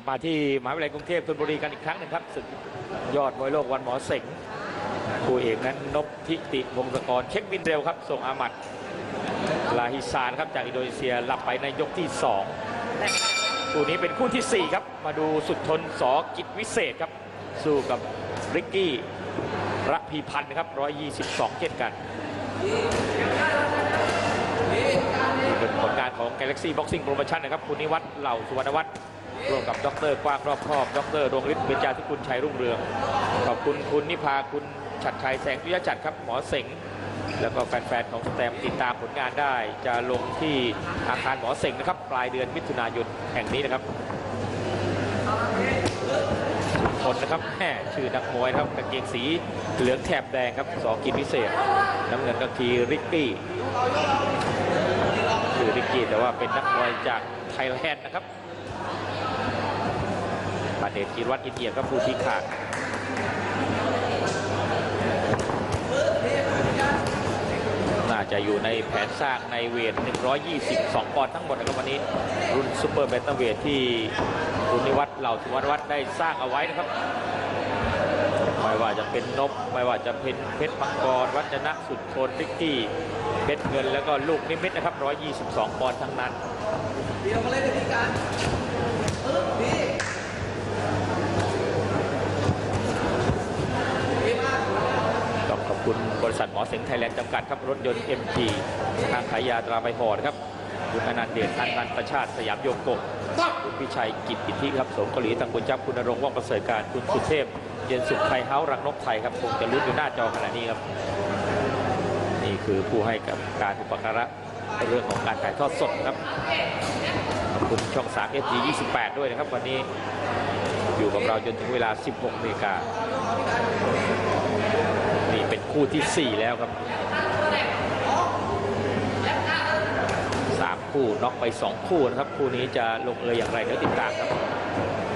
ลับมาที่มหาวิทยาลัยกรุงเทพธนบุรีกันอีกครั้งหนึ่งครับศึกยอดมวยโลกวันหมอเสงคู่เอกนั้นนพทิติวงศกรเช็คบินเร็วครับ ส่งอามัดลาฮิซานครับจากอินโดนีเซียหลับไปในยกที่2คู่นี้เป็นคู่ทีสี่ 4 ครับ มาดูสุดทนสอกิจวิเศษครับ สู้กับริกกี้ระพีพันธ์นะครับ 122เช่นกันนี่เป็นผลงานของ Galaxy Boxing Promotion นะครับ คุณนิวัฒน์เหล่าสุวรรณวัฒน์ ร่วมกับดรกว้างรอบครอบ ดรดวงฤทธิ์เบญจาธิกุลชัยรุ่งเรือง ขอบคุณคุณนิพาคุณชัดชัยแสงพิยจัดครับหมอเสงแล้วก็แฟนๆของสแตมติดตามผลงานได้ จะลงที่อาคารหมอเสงนะครับ ปลายเดือนมิถุนายนแห่งนี้นะครับคนนะครับแหม่ชื่อนักมวยนะครับกางเกงสีเหลืองแถบแดงครับสอกินพิเศษ น้ำเงินก็คือริกกี้ชื่อริกกี้แต่ว่าเป็นนักมวยจากไทยแลนด์นะครับ เดชจิรวัตรอินเดียก็ผู้ชี้ขาดน่าจะอยู่ในแผนสร้างในเวท 122 ปอนด์ทั้งหมดนะครับวันนี้ รุ่นซูเปอร์เบนเตอร์เวทที่คุณนิวัฒน์เหล่าสุวรรณวัฒน์ได้สร้างเอาไว้นะครับ ไม่ว่าจะเป็นนบไม่ว่าจะเป็นเพชรมังกร วัจนะสุดโทนริกกี้เพชรเงินแล้วก็ลูกนิมิตนะครับ 122 ปอนด์ทั้งนั้นต้องขอบคุณบริษัท หมอเสงไทยแลนด์จำกัดครับรถยนต์ MG ทางขายยาตราใบหอนะครับคุณอนันต์เดชอันนันต์ประชาติสยามโยมกบคุณพิชัยกิจอิทธิครับสมเกาหลีทางคุณจับคุณนรงค์ว่องประเสริฐการคุณสุเทพเย็นสุขไทยเฮ้ารังนกไทยครับคงจะลุ้นอยู่หน้าจอขณะนี้ครับ นี่คือผู้ให้กับการอุปการะเรื่องของการถ่ายทอดสดครับขอบคุณช่อง3 FG 28 ด้วยนะครับ วันนี้อยู่กับเราจนถึงเวลา 16นาฬิกา คู่ที่ 4 แล้วครับสามคู่น็อกไป 2 คู่นะครับ คู่นี้จะลงเอยอย่างไรเดี๋ยวติดตามครับ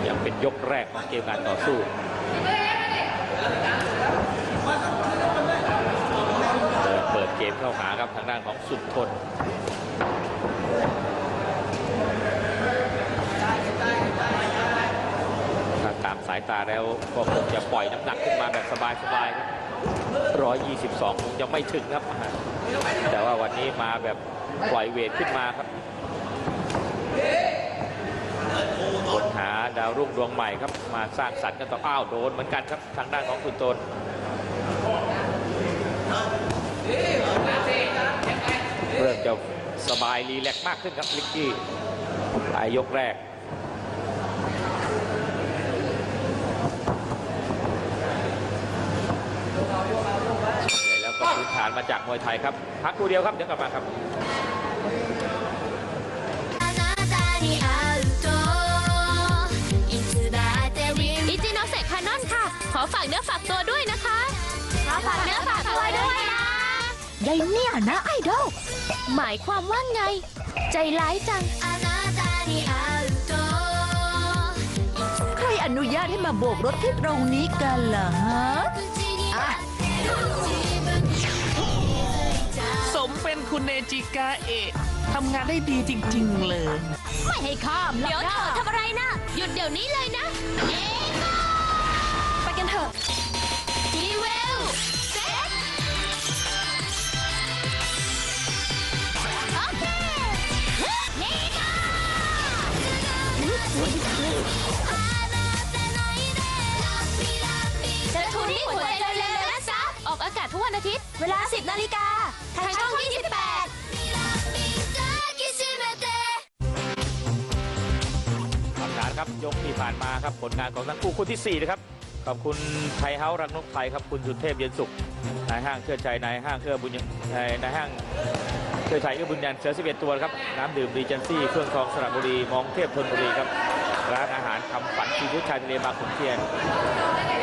ยังเป็นยกแรกของเกมการต่อสู้เดินเปิดเกมเข้าหาครับทางด้านของสุดทนถ้าตามสายตาแล้วก็คงจะปล่อยน้ำหนักขึ้นมาแบบสบายๆครับ 122คงจะไม่ถึงครับ แต่ว่าวันนี้มาแบบปล่อยเวทขึ้นมาครับค้นหาดาวรุ่งดวงใหม่ครับ มาสร้างสรรค์กันต่ออ้าวโดนเหมือนกันครับทางด้านของคุณตนเริ่มจะสบายรีแลกมากขึ้นครับลิกกี้ปลายยกแรก แล้วก็พื้นฐานมาจากมวยไทยครับ พักครู่เดียวครับเดี๋ยวกลับมาครับอิจิโนเซคานอนค่ะ ขอฝากเนื้อฝากตัวด้วยนะคะขอฝากเนื้อฝากตัวด้วยนะยายเนี่ยนะไอดอลหมายความว่าไง ใจร้ายจัง ใครอนุญาตให้มาโบกรถที่ตรงนี้กันเหรอฮะ คุณเนจิกาเอะทำงานได้ดีจริง ๆ เลย ไม่ให้ข้ามเดี๋ยวเธอทำอะไรนะ หยุดเดี๋ยวนี้เลยนะเอโกไปกันเถอะจีเวลเซ็ตโอเคเอโกจะทุนนี่หัใจเร็วๆนะจ๊ะออกอากาศทุกวันอาทิตย์ เวลา 10นาฬิกา ยกที่ผ่านมาครับผลงานของทั้งคู่คู่ที่ 4 นะครับ ขอบคุณไทยเฮ้ารังนกไทยครับ คุณสุเทพเย็นสุข นายห้างเชิดชัยนายห้างเอื้อบุญยนายนายห้างเชิดชัยเอื้อบุญยันเสือ11 ตัวครับ น้ำดื่มดีเจนซี่ เครื่องทองสระบุรี มองเทพธนบุรีครับ ร้านอาหารคำฝันซีฟู้ชายทะเลบาขุนเทียน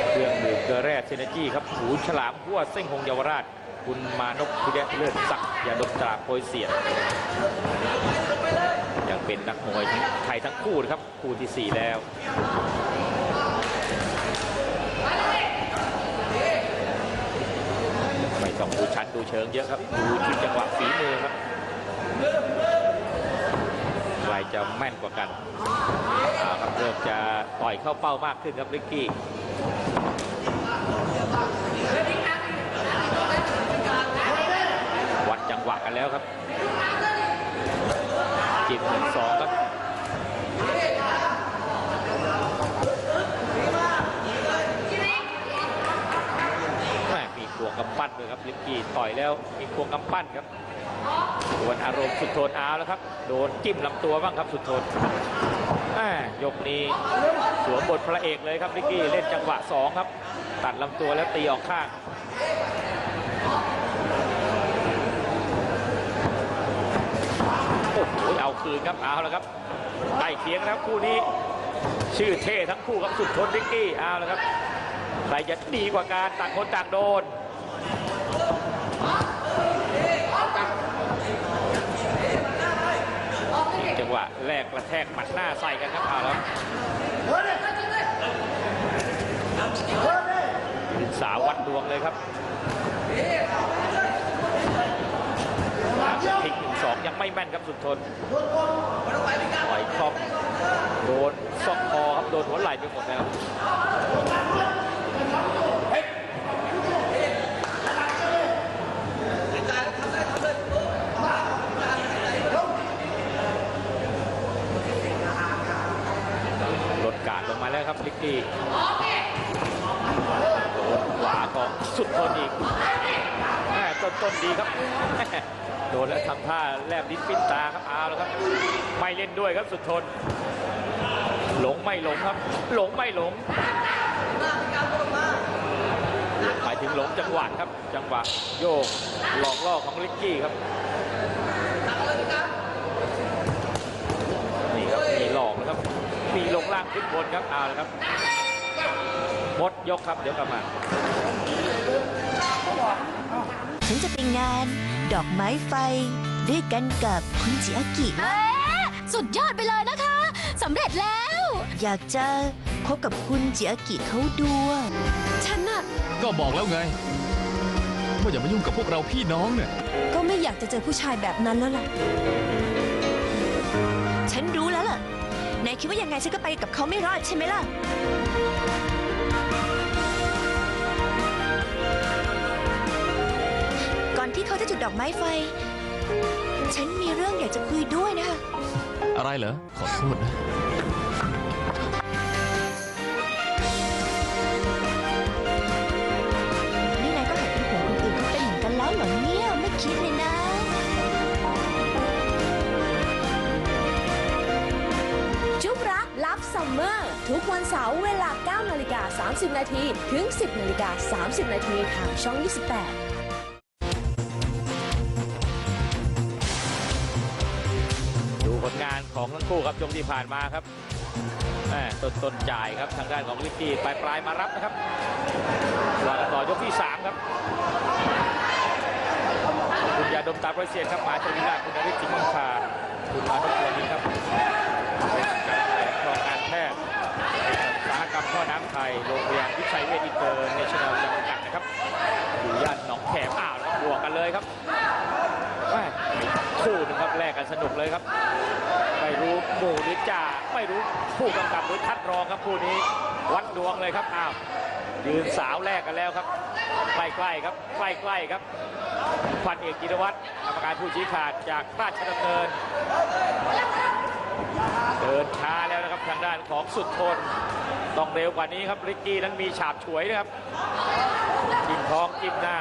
เครื่องดื่มเกลือแร่เซนจี้ครับหูฉลามหัวเส้งหงเยาวราช คุณมานพพิเดเลิศศักยาดมตราโปยเสียด เป็นนักมวยไทยทั้งคู่นะครับคู่ที่ 4 แล้วไม่ต้องดูชั้นดูเชิงเยอะครับ ดูที่จังหวะฝีมือครับใครจะแม่นกว่ากันครับเริ่มจะต่อยเข้าเป้ามากขึ้นครับลิกกี้วัดจังหวะกันแล้วครับ จิบหนึ่งสองครับแม่มีควงกำปั้นด้วยครับลิกกี้ต่อยแล้วมีควงกำปั้นครับส่วนอารมณ์สุดโทนเอาแล้วครับ โดนจิ้มลำตัวบ้างครับสุดโทนแม่ยกนี้สวมบทพระเอกเลยครับลิกกี้เล่นจังหวะสองครับ ตัดลำตัวแล้วตีออกข้าง โอ้โหเอา คืนครับเอาแล้วครับใกล้เคียงแล้วคู่นี้ ชื่อเท่ทั้งคู่ครับสุดทนลิกกี้เอาแล้วครับใครจะดีกว่าการต่างคนต่างโดนจังหวะแรกกระแทกหมัดหน้าใส่กันครับเอาแล้วสาววัดดวงเลยครับพลิกหนึ่งสอง ยังไม่แม่นครับสุดทนต่อยครอบโดนซอกคอครับโดนหัวไหล่ไปหมดแล้วลดการลงมาแล้วครับลิกกี้โดนขวาของสุดทนอีกแม่ต้นต้นดีครับ โดนแล้วทำท่าแลบลิ้นปิ้นตาครับเอาแล้วครับ ไม่เล่นด้วยครับสุดทน หลงไม่หลงครับ หลงไม่หลงหมายถึงหลงจังหวะครับ จังหวะโยกหลอกล่อของลิกกี้ครับนี่ครับมีหลอกนะครับ มีลงล่างขึ้นบนครับเอาละครับหมดยกครับเดี๋ยวกลับมา ฉันจะไปงาน ดอกไม้ไฟ ด้วยกันกับคุณจิอากินะเอ๊ะสุดยอดไปเลยนะคะสำเร็จแล้ว อยากจะคบกับคุณจิอากิเขาดูอะฉันน่ะก็บอกแล้วไงว่าอย่ามายุ่งกับพวกเราพี่น้องเนี่ย ก็ไม่อยากจะเจอผู้ชายแบบนั้นแล้วล่ะ ฉันรู้แล้วล่ะนายคิดว่ายังไงฉันก็ไปกับเขาไม่รอดใช่ไหมล่ะ ดดอกไม้ไฟ ฉันมีเรื่องอยากจะคุยด้วยนะคะ อะไรเหรอ ขอโทษนะ นี่นายก็หัดเป็นห่วงคนอื่นเขาเป็นเหมือนกันแล้วเหรอเนี่ยไม่คิดเลยนะ จุ๊บรักลับซัมเมอร์ ทุกวันเสาร์เวลา 9 นาฬิกา 30 นาที ถึง 10 นาฬิกา 30 นาทีทางช่อง 28 คู่ครับยกที่ผ่านมาครับต้นต้นจ่ายครับทางด้านของลิกกี้ปลายปลายมารับนะครับว่ากันต่อยกที่สามครับ คุณยาดมตาประเสียนครับมาจากวิลาคุณนริศสิงห์มังคาคุณมาทุกวันนี้ครับเป็นการแพทย์รองการแพทย์อุตสาหกรรมท่อน้ำไทยโรงพยาบาลวิชัยเวชอินเตอร์เนชั่นแนลจำกัดนะครับอยู่ย่านหนองแขมอ้าวแล้วก็บวกกันเลยครับ คู่หนึงครับแลกกันสนุกเลยครับ ไม่รู้หมู่หรือจ่าไม่รู้ผู้กำกับหรือคัดรองครับคู่นี้ วัดดวงเลยครับอ้าวยืนสาวแรกกันแล้วครับใกล้ๆครับใกล้ๆครับพันเอกจิรวัตรกรรมการผู้ชี้ขาดจากราชดำเนินเดินช้าแล้วนะครับทางด้านของสุดทนต้องเร็วกว่านี้ครับริกกี้นั้นมีฉาบฉวยนะครับ จิ้มท้องจิ้มหน้า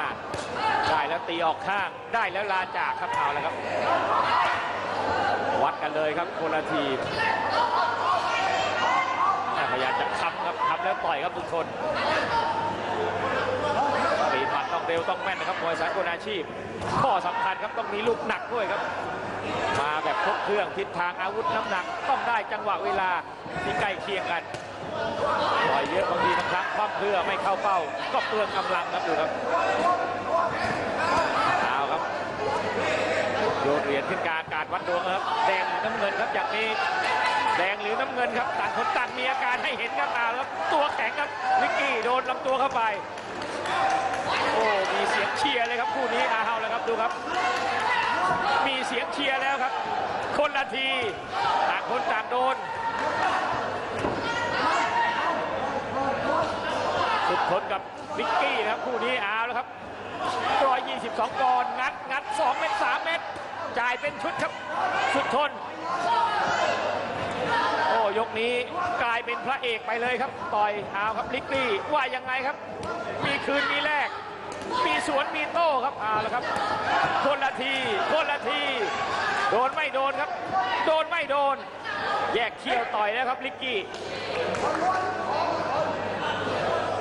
ได้แล้วตีออกข้าง ได้แล้วลาจากครับเอาแล้วครับ วัดกันเลยครับคนละทีมพยายามจะค้ำครับค้ำแล้วต่อยครับทุกคนปีนหมัดต้องเร็วต้องแม่นนะครับมวยสากลอาชีพ ข้อสำคัญครับต้องมีลูกหนักด้วยครับ มาแบบครบเครื่องทิศทางอาวุธน้ำหนัก ต้องได้จังหวะเวลาที่ใกล้เคียงกัน ต่อยเยอะบางทีบางครั้งคว่ำเพื่อไม่เข้าเป้า ก็เปลืองกำลังครับดูครับเอาครับโยนเหรียญขึ้นกาอากาศวัดดวงครับ แดงหรือน้ำเงินครับอย่างนี้แดงหรือน้ำเงินครับต่างคนต่างมีอาการให้เห็นครับเอาครับ ตัวแข็งครับวิกกี้โดนลำตัวเข้าไปโอ้มีเสียงเชียร์เลยครับคู่นี้เอาแล้วครับดูครับ มีเสียงเชียร์แล้วครับ คนละทีต่างคนต่างโดน สุด ทนกับวิกกี้นะครับคู่นี้เอาแล้วครับ122ปอนด์งัดงัด2เม็ด3เม็ดจ่ายเป็นชุดครับสุดทน โอ้ยกนี้กลายเป็นพระเอกไปเลยครับ ต่อยเอาครับลิกกี้ว่ายังไงครับ มีคืนมีแลกมีสวนมีโต้ครับเอาแล้วครับ คนละที คนละที โดนไม่โดนครับ โดนไม่โดน แยกเขี้ยวต่อยแล้วครับลิกกี้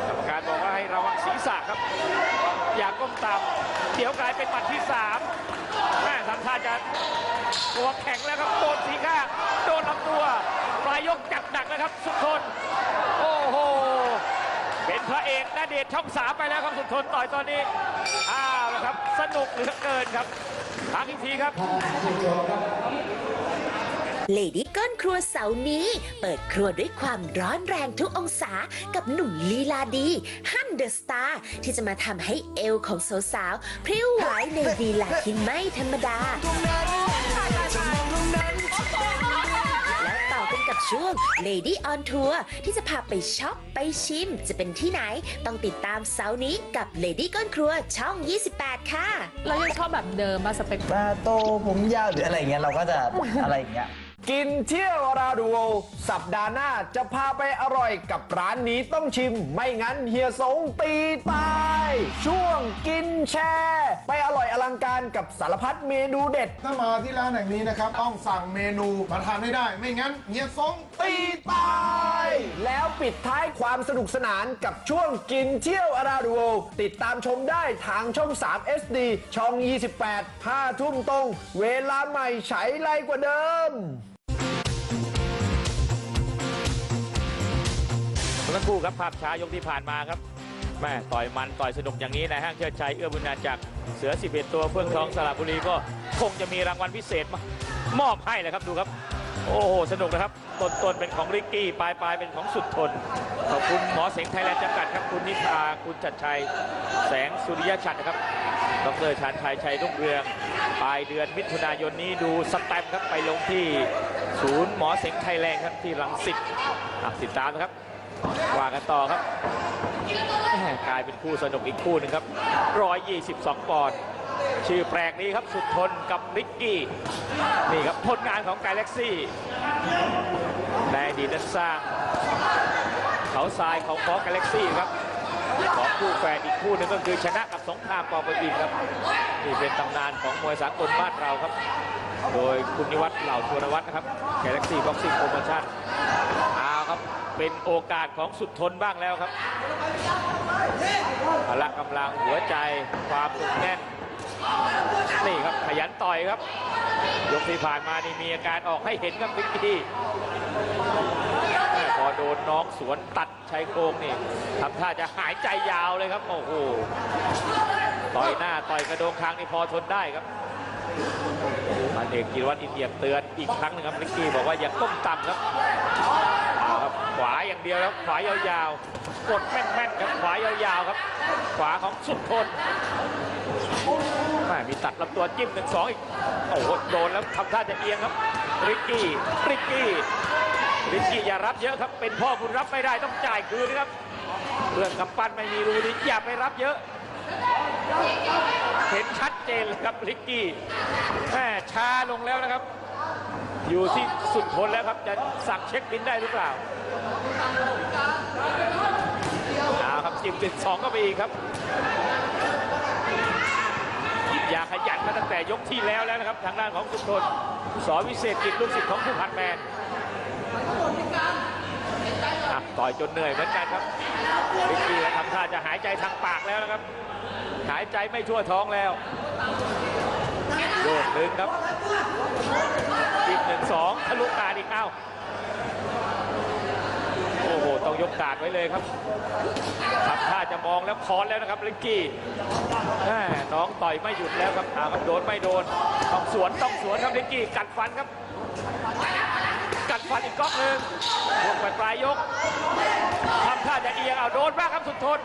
กรรมการบอกว่าให้ระวัง ศะครับ อยาก้มต่ำเดี๋ยวกลายเป็นหมัดที่สามแม่ทำท่าจะตัวแข็งแล้วครับโดนสีข้างโดนลำตัวปลายยกจับหนักนะครับ สุดทน โอ้โห เป็นพระเอกนาเดชช่องสามไปแล้วครับสุดทนต่อยตอนนี้ อ้าวแล้วครับ สนุกเหลือเกินครับพักอีกทีครับ เลดี้ก้อนครัวเสาร์นี้ เปิดครัวด้วยความร้อนแรงทุกองศากับหนุ่มลีลาดีฮันเดอะสตาร์ที่จะมาทำให้เอวของสาวๆพริ้วไหวในลีลาที่ไม่ธรรมดา และต่อกันกับช่วง Lady on Tour ที่จะพาไปช็อปไปชิม จะเป็นที่ไหน ต้องติดตามเสาร์นี้กับ Lady ก้อนครัวช่อง 28 ค่ะ เรายังชอบแบบเดิมมาสเปคตาโตผมยาวหรืออะไรเงี้ยเราก็จะอะไรอย่างเงี้ย กินเที่ยวราดูโอสัปดาห์หน้าจะพาไปอร่อยกับร้านนี้ต้องชิม ไม่งั้นเฮียสงตีตาย ช่วงกินแชร์ ไปอร่อยอลังการกับสารพัดเมนูเด็ด ถ้ามาที่ร้านแห่งนี้นะครับ ต้องสั่งเมนูมาทานให้ได้ ไม่งั้นเฮียซงตีตาย แล้วปิดท้ายความสนุกสนานกับช่วงกินเที่ยวอาราดูโอติดตามชมได้ทางช่อง 3 SD ช่อง 28 5ทุ่มตรง เวลาใหม่ใช้ไรกว่าเดิม ทั้งคู่ครับภาพช้ายกที่ผ่านมาครับแม่ต่อยมันต่อยสนุกอย่างนี้นายห้างเชิดชัยเอื้อบุญนาจากเสือ 11 ตัวเฟื่องทองสระบุรีก็คงจะมีรางวัลพิเศษมามอบให้เลยครับดูครับ โอ้โห สนุกนะครับต้นต้นเป็นของริกกี้ปลายปลายเป็นของสุดทน ขอบคุณหมอเสงไทยแลนด์จำกัดครับคุณนิพาคุณจัดชัย แสงสุริยชัดนะครับดรชานชัยชัยรุ่งเรืองปลายเดือนมิถุนายนนี้ดูสแตมครับไปลงที่ศูนย์หมอเสงไทยแลนด์ครับที่รังสิตอะติดตามนะครับ ว่ากันต่อครับกลายเป็นคู่สนุกอีกคู่หนึ่งครับ 122 ปอนด์ชื่อแปลกนี้ครับสุดทนกับริกกี้ นี่ครับผลงานของกาแล็กซี่ในอดีตนั้นสร้าง เขาทรายของฟอกาแล็กซี่ครับของคู่แฝดอีกคู่หนึ่งก็คือชนะกับสงครามปอประบินครับนี่เป็นตำนานของมวยสากลบ้านเราครับ โดยคุณนิวัฒน์เหล่าชวนวัฒน์นะครับ Galaxy Boxing Promotion เอาครับ เป็นโอกาสของสุดทนบ้างแล้วครับพละกำลังหัวใจความหนุกแน่นนี่ครับขยันต่อยครับ ยกที่ผ่านมานี่มีอาการออกให้เห็นครับวิกกี้พอโดนน้องสวนตัดชายโครงนี่ทำท่าจะหายใจยาวเลยครับ โอ้โหต่อยหน้าต่อยกระโดงคางนี่พอทนได้ครับพันเอกกิรวัตรอินเดียมเตือนอีกครั้งหนึงครับลิกกี้บอกว่าอย่าก้มต่ำครับ วาอย่างเดียวครับขวายาวๆ กดแม่นๆครับขวายาวๆครับ ขวาของสุดทนแม่มีตัดลำตัวจิ้มหนึ่งสองอีก โอ้โหโดนแล้วทำท่าจะเอียงครับ ริกกี้ ริกกี้ ริกกี้อย่ารับเยอะครับ เป็นพ่อคุณรับไม่ได้ต้องจ่ายคืนนะครับเรื่องกำปั้นไม่มีรูนี้อย่าไปรับเยอะ เห็นชัดเจนเลยครับลิกกี้แม่ช้าลงแล้วนะครับ อยู่ที่สุดทนแล้วครับจะสั่งเช็คบินได้หรือเปล่า เอาครับจิ้มติดสองก็ไปอีกครับอย่าขยันมาตั้งแต่ยกที่แล้วแล้วนะครับ ทางด้านของสุดทนสอวิเศษกิจลูกศิษย์ของผู้พันแมนต่อยจนเหนื่อยเหมือนกันครับลิกกี้ทำท่าจะหายใจทางปากแล้วนะครับ หายใจไม่ทั่วท้องแล้วโยกหนึ่งครับอีกหนึ่งสองทะลุกาดอีกเอ้า ยกกาดไว้เลยครับทำท่าจะมองแล้วคอนแล้วนะครับลิกกี้แม่น้องต่อยไม่หยุดแล้วครับถามครับโดนไม่โดน ต้องสวนต้องสวนครับลิกกี้กัดฟันครับ กัดฟันอีกก๊อกหนึ่งบวกไปปลายยกทำท่าจะเอียงเอาโดนบ้างครับสุดทน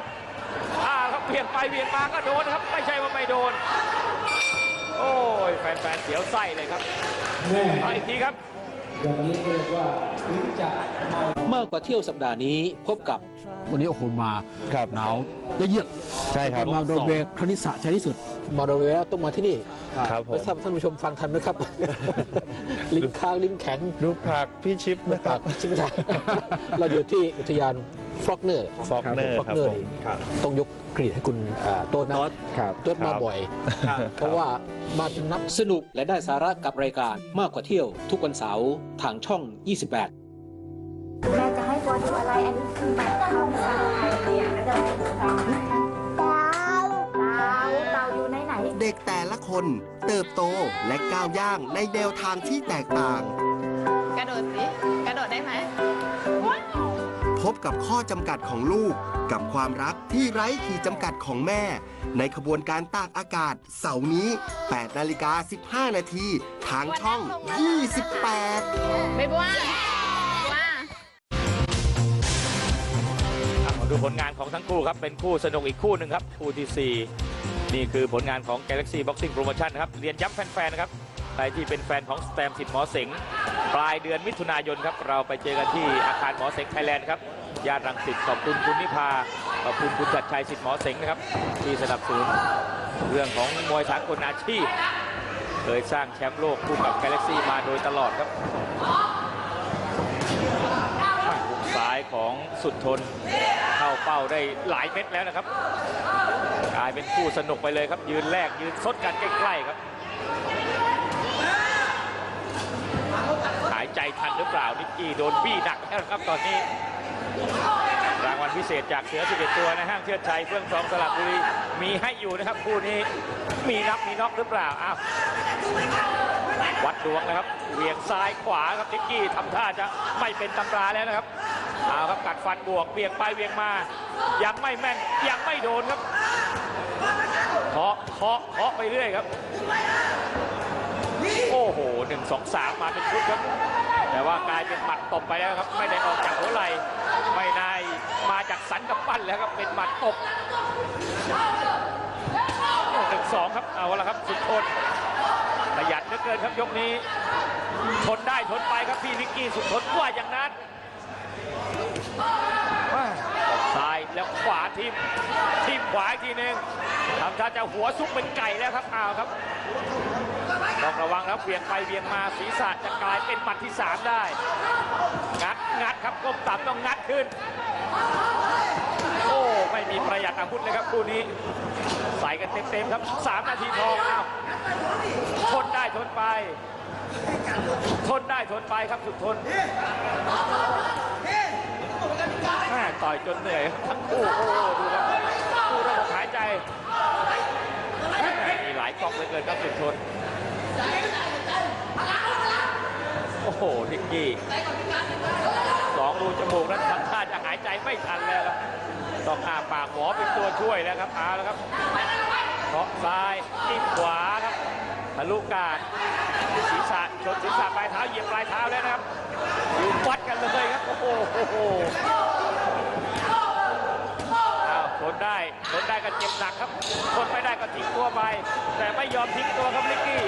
อ่าครับเบี่ยงไปเบี่ยงมาก็โดนครับ ไม่ใช่ว่าไม่โดน โอ้ยแฟนๆเสียวไส้เลยครับเอาอีกทีครับมากกว่าเที่ยวสัปดาห์นี้พบกับวันนี้โอ้โหมาครับหนาวเยือกใช่ครับมาโดนเบรคณิตศาสตร์ใช้ที่สุด มาโดเวลต้องมาที่นี่ครับผมไม่ทราบท่านผู้ชมฟังทันไหมครับ ลิ้นค้างลิ้นแข็งดูผักพี่ชิปนะครับใช่ไหมครับเราอยู่ที่อุทยาน ฟลอกเนอร์ฟอกเนอร์ฟลอกครับเนอผร์มครับต้องยกเกรดให้คุณอ่าโต๊ดนะครับโต๊ดมาบ่อย เพราะว่ามาจนนับสนุกและได้สาระกับรายการมากกว่าเที่ยว ทุกวันเสาร์ทางช่อง 28แม่จะให้ตัวดูอะไร อันนี้คือแบบคำภาษาไทยเลยอะแล้วจะเป็นเต่าเต่าเต่าอยู่ในไหน เด็กแต่ละคนเติบโตและก้าวย่างในแนวทางที่แตกต่าง บกับข้อจำกัดของลูก กับความรักที่ไร้ขีดจำกัดของแม่ ในขบวนการตากอากาศ เสาร์นี้ 8 นาฬิกา 15 นาทีทางช่อง 28 ไม่บว่าอะมาดูผลงานของทั้งคู่ครับ เป็นคู่สนุกอีกคู่หนึ่งครับคู่ที่ 4 นี่คือผลงานของ Galaxy Boxing Promotion นะครับ เรียนย้ำแฟนๆนะครับ ใครที่เป็นแฟนของสแตมสิทธิ์หมอเสงปลายเดือนมิถุนายนครับ เราไปเจอกันที่อาคารหมอเสงไทยแลนด์ครับย่านรังสิตขอบคุณคุณนิพาขอบคุณคุณจัดชัยสิทธิ์หมอเสงนะครับ ที่สนับสนุนเรื่องของมวยสากลอาชีพเคยสร้างแชมป์โลกคู่กับ Galaxy มาโดยตลอดครับหุกซ้ายของสุดทนเข้าเป้าได้หลายเม็ดแล้วนะครับกลายเป็นคู่สนุกไปเลยครับ ยืนแรกยืนซดกันใกล้ๆครับ หายใจ ทันหรือเปล่านิกกี้โดนบี้หนักแล้วนะครับตอนนี้ รางวัลพิเศษจากเสือ 11 ตัวในห้างเชือดชัยเฟื่องทองสลับบุรีมีให้อยู่นะครับคู่นี้มีนับมีน็อกหรือเปล่าอ้าววัดดวงนะครับเหวียงซ้ายขวาครับนิกกี้ทำท่าจะไม่เป็นตำราแล้วนะครับเอาครับกัดฟันบวกเวียงไปเวียงมายังไม่แม่นยังไม่โดนครับเคาะเคาะเคาะไปเรื่อยครับ โอ้โหหนึ่งสองสามมาเป็นชุดครับ แต่ว่ากลายเป็นหมัดตบไปแล้วครับ ไม่ได้ออกจากหัวไหล่ไม่ได้มาจากสันกับปั้นแล้วครับเป็นหมัดตบหนึ่งสองครับเอาละครับสุดทนประหยัดเหลือเกินครับยกนี้ทนได้ทนไปครับพี่นิกกี้สุดทนว่าอย่างนั้น ซ้ายแล้วขวาทิมทิมขวาอีกทีหนึ่งทำท่าจะหัวซุกเป็นไก่แล้วครับเอาครับต้องระวังครับเวียงไปเวียงมาศีรษะจะกลายเป็นหมัดที่3ได้ งัดงัดครับก้มต่ำต้องงัดขึ้น โอ้ไม่มีประหยัดอาวุธเลยครับคู่นี้ ใส่กันเต็มๆครับ3นาทีทองอ้าวทนได้ทนไป ทนได้ทนไปครับสุดทน ต่อยจนเหนื่อยทั้งคู่โอ้โหดูครับคู่ระบบหายใจมีหลายกอกเหลือเกินครับสุดทนโอ้โหทิกกี้สองรูจมูกนั้นทำท่าจะหายใจไม่ทันแล้วครับต้องอาปากหมอเป็นตัวช่วยแล้วครับเอาแล้วครับเคาะซ้ายจิ้มขวาครับทะลุกาดศีรษะชนศีรษะปลายเท้าเหยียบปลายเท้าแล้วนะครับอยู่วัดกันเลยครับ โอ้โห นได้ทนได้ก็เจ็บหนักครับทนไม่ได้ก็ทิ้งตัวไป แต่ไม่ยอมทิ้งตัวครับลิกกี้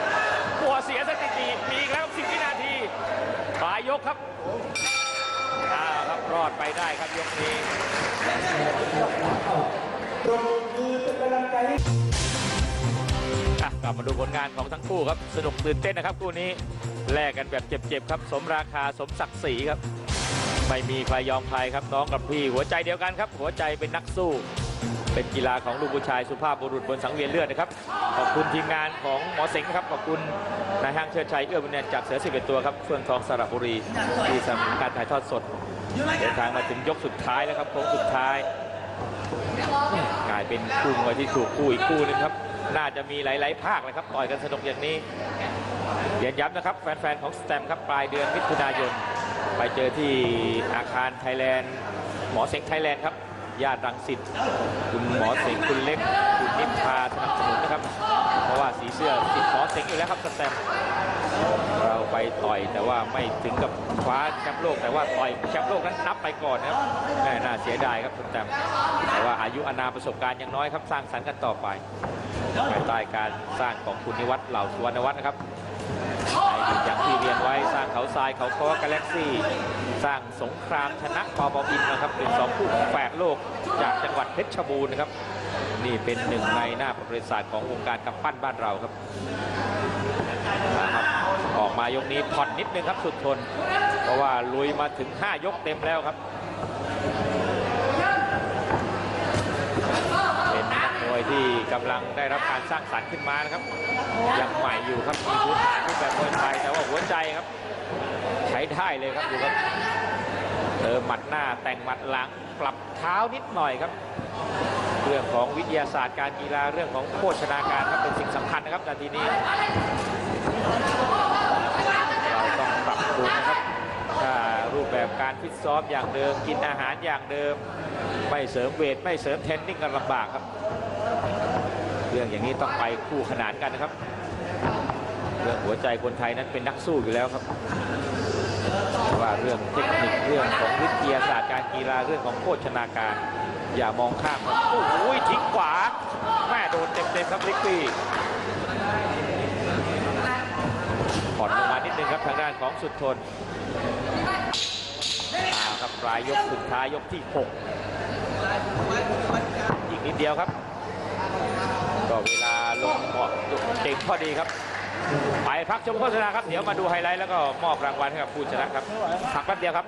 กลัวเสียสถิติมีอีกแล้วสิบวินาทีปลายยกครับอ้าวครับรอดไปได้ครับยกนี้อะกลับมาดูผลงานของทั้งคู่ครับ สนุกตื่นเต้นนะครับคู่นี้แลกกันแบบเจ็บๆครับ สมราคาสมศักดิ์ศรีครับ ไม่มีใครยอมใครครับน้องกับพี่หัวใจเดียวกันครับ หัวใจเป็นนักสู้ เป็นกีฬาของลูกผู้ชายสุภาพบุรุษบนสังเวียนเลือดนะครับ ขอบคุณทีมงานของหมอเสงครับ ขอบคุณนายห้างเชิดชัยเอื้อบุญเนยจากเสือ11ตัวครับเฟื่องทองสระบุรีที่สนับสนุนการถ่ายทอดสดเดินทางมาถึงยกสุดท้ายแล้วครับโค้งสุดท้ายกลายเป็นคู่มวยที่ถูกคู่อีกคู่หนึงครับ น่าจะมีหลาย ๆ ภาคเลยครับต่อยกันสนุกอย่างนี้เรียนย้ำนะครับ แฟน ๆ ของสแตมครับปลายเดือนมิถุนายน ไปเจอที่อาคารไทยแลนด์ หมอเสงไทยแลนด์ครับ ญาติรังสิตคุณหมอเสงคุณเล็ก คุณนิพาสนับสนุนนะครับ เพราะว่าสีเสื้อสิทธิ์หมอเสงอยู่แล้วครับสแตมเราไปต่อยแต่ว่าไม่ถึงกับคว้าแชมป์โลกแต่ว่าต่อยแชมป์โลกนั้นนับไปก่อนนะครับแม่น่าเสียดายครับคุณแตมแต่ว่าอายุอนาประสบการณ์ยังน้อยครับสร้างสรรค์กันต่อไปภายใต้การสร้างของคุณนิวัฒน์เหล่าสุวรรณวัฒน์นะครับ อย่างที่เรียนไว้สร้างเขาทรายเขาคอกาแล็กซี่สร้างสงครามชนะปอบอินนะครับเป็นสองคู่แฝดโลกจากจังหวัดเพชรบูรณ์นะครับ นี่เป็นหนึ่งในหน้าประวัติศาสตร์ของวงการกำปั้นบ้านเราครับนะครับออกมายกนี้ผ่อนนิดนึงครับสุดทน เพราะว่าลุยมาถึง 5 ยกเต็มแล้วครับ เป็นนักม วยที่กำลังได้รับการสร้างสรรค์ขึ้นมานะครับ ยังใหม่อยู่ครับมีพื้นฐานรูปแบบมวยไทยแต่ว่าหัวใจครับ ใช้ได้เลยครับดูครับเติมหมัดหน้าแต่งหมัดหลังปรับเท้านิดหน่อยครับ เรื่องของวิทยาศาสตร์การกีฬาเรื่องของโภชนาการครับเป็นสิ่งสำคัญนะครับนาทีนี้เราต้องปรับปรุงนะครับถ้ารูปแบบการฟิตซ้อมอย่างเดิม กินอาหารอย่างเดิม ไม่เสริมเวท ไม่เสริมเทนนิ่งกันลำบากครับ เรื่องอย่างนี้ต้องไปคู่ขนานกันนะครับ เรื่องหัวใจคนไทยนั้นเป็นนักสู้อยู่แล้วครับว่าเรื่องเทคนิคเรื่องของวิทยาศาสตร์การกีฬาเรื่องของโภชนาการ อย่ามองข้ามโอ้ยทิ้งขวาแม่โดนเต็มๆครับลิกกี้ผ่อนลงมานิดนึงครับทางด้านของสุดทนครับปลายยกสุดท้ายยกที่ 6 อีกนิดเดียวครับ ก็เวลาลงเหมาะเก่งพอดีครับ ไปพักชมโฆษณาครับ เดี๋ยวมาดูไฮไลท์แล้วก็มอบรางวัลให้กับผู้ชนะครับพักแป๊บเดียวครับ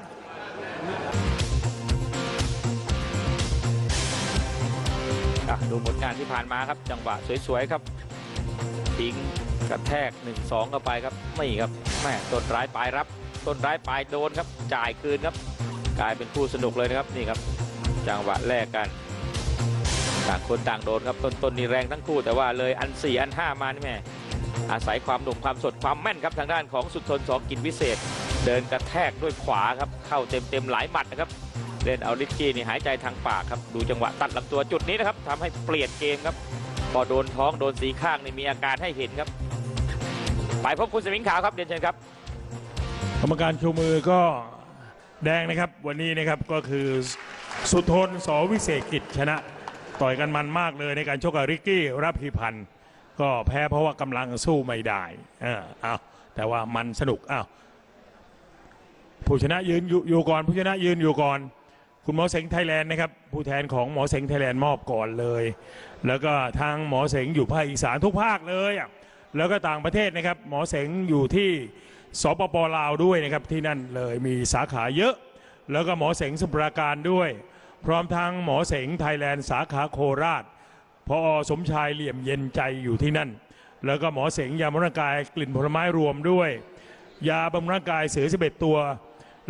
ดูผลงานที่ผ่านมาครับ จังหวะสวยๆครับทิ้งกระแทก 1-2 เข้าไปครับไม่ครับแม่ต้นร้ายปลายรับ ต้นร้ายปลายโดนครับ จ่ายคืนครับ กลายเป็นคู่สนุกเลยนะครับนี่ครับ จังหวะแรกกัน ต่างคนต่างโดนครับต้นต้นนี่แรงทั้งคู่แต่ว่าเลยอัน 4 อัน 5 มานี่แม่อาศัยความหนุ่มความสดความแม่นครับทางด้านของสุดทนสองกินวิเศษ เดินกระแทกด้วยขวาครับเข้าเต็มเต็มหลายหมัดนะครับเล่นเอาลิกกี้นี่หายใจทางปากครับดูจังหวะตัดลำตัวจุดนี้นะครับทำให้เปลี่ยนเกมครับพอโดนท้องโดนสีข้างนี่มีอาการให้เห็นครับ ไปพบคุณสมิงขาวครับเรียนเชิญครับกรรมการชูมือก็แดงนะครับวันนี้นะครับก็คือสุทนสวิเศษกิจชนะ ต่อยกันมันมากเลยในการชกกับริกกี้รับพิพันธ์ก็แพ้เพราะว่ากำลังสู้ไม่ได้เอออ้าวแต่ว่ามันสนุกอ้าวผู้ชนะยืนอยู่อยู่ก่อน ผู้ชนะยืนอยู่ก่อน คุณหมอเสงไทยแลนด์นะครับ ผู้แทนของหมอเสงไทยแลนด์มอบก่อนเลย แล้วก็ทางหมอเสงอยู่ภาคอีสานทุกภาคเลยอะแล้วก็ต่างประเทศนะครับ หมอเสงอยู่ที่สปปลาวด้วยนะครับที่นั่นเลยมีสาขาเยอะ แล้วก็หมอเสงสุปราการด้วย พร้อมทั้งหมอเสงไทยแลนด์สาขาโคราชพอสมชายเหลี่ยมเย็นใจอยู่ที่นั่น แล้วก็หมอเสงยาบำรุงร่างกายกลิ่นผลไม้รวมด้วย ยาบำรุงร่างกายเสือ11ตัว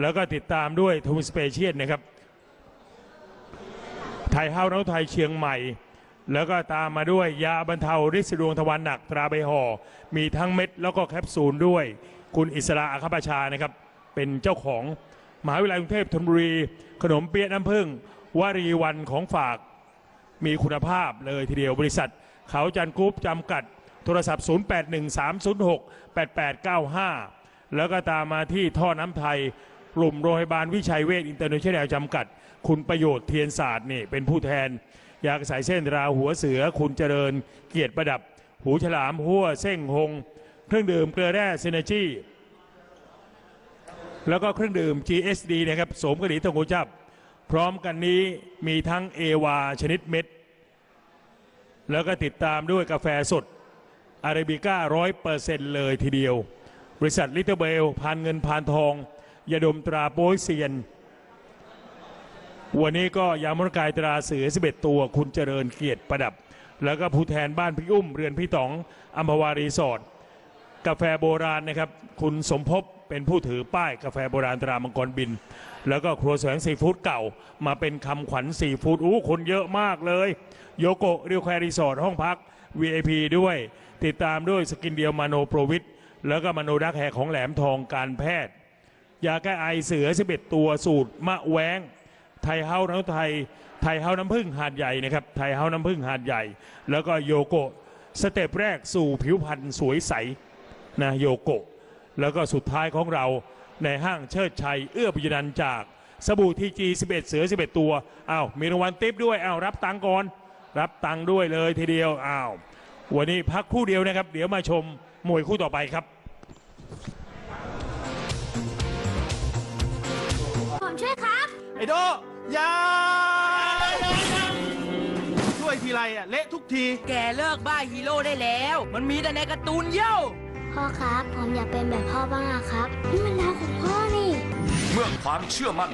แล้วก็ติดตามด้วยทวิสเปเชียลนะครับ ไทยเฮ้าน้าไทยเชียงใหม่ แล้วก็ตามมาด้วยยาบรรเทาฤทธิ์ดวงทวารหนักตราใบห่อ มีทั้งเม็ดแล้วก็แคปซูลด้วย คุณอิสระอาคาประชานะครับ เป็นเจ้าของมหาวิทยาลัยกรุงเทพธนบุรี ขนมเปี๊ยะน้ำผึ้ง วารีวันของฝากมีคุณภาพเลยทีเดียวบริษัท เขาจันกรุ๊ปจำกัดโทรศัพท์ 0813068895 แล้วก็ตามมาที่ท่อน้ำไทยกลุ่มโรงพยาบาลวิชัยเวชอินเตอร์เนชั่นแนลจำกัด คุณประโยชน์เทียนศาสตร์นี่เป็นผู้แทน ยากระสายเส้นราหัวเสือคุณเจริญ เกียรติประดับ หูฉลามหัวเส้งหง เครื่องดื่มเกลือแร่เซเนจีแล้วก็เครื่องดื่ม GSD นะครับสมกระดีตงหูจับ พร้อมกันนี้มีทั้งเอวาชนิดเม็ด แล้วก็ติดตามด้วยกาแฟสดอาราบิก้าร้อยเปอร์เซ็นต์เลยทีเดียว บริษัทลิตเตอร์เบลพานเงินพานทองยาดมตราโป้ยเซียน วันนี้ก็ยามรกายตราเสือ11ตัวคุณเจริญเกียรติประดับ แล้วก็ผู้แทนบ้านพี่อุ้ม เรือนพี่ต๋องอัมพวารีสอร์ทกาแฟโบราณนะครับ คุณสมภพ เป็นผู้ถือป้ายกาแฟโบราณตรามังกรบิน แล้วก็ครัวแสวงซีฟู้ดเก่า มาเป็นคำขวัญซีฟู้ดอู้คนเยอะมากเลย โยโกะเรียวแควรีสอร์ทห้องพัก VIP ด้วย ติดตามด้วยสกินเดียวมาโนโปรวิทแล้วก็มาโนดักแฮของแหลมทองการแพทย์ ยาแก้ไอเสือ 11 ตัวสูตรมะแว้งไทยเฮาน้ำไทยไทยเฮาน้ำผึ้งหาดใหญ่นะครับไทยเฮาน้ำผึ้งหาดใหญ่ แล้วก็โยโกะสเต็ปแรกสู่ผิวพรรณสวยใสนะโยโกะ แล้วก็สุดท้ายของเราในห้างเชิดชัย เอื้อบุญันจากสบู่ทีจี11 เสือ 11 ตัวอ้าวมีรางวัลติปด้วยอ้าวรับตังก่อน รับตังด้วยเลยทีเดียวอ้าววันนี้พักคู่เดียวนะครับ เดี๋ยวมาชมมวยคู่ต่อไปครับผมช่วยครับ ไอโดยาช่วยทีไรอะเละทุกที แกเลิกบ้าฮีโร่ได้แล้ว มันมีแต่ในการ์ตูนเย้า พ่อครับ ผมอยากเป็นแบบพ่อบ้างอะครับ นี่มันดาวของพ่อนี่ เมื่อความเชื่อมั่น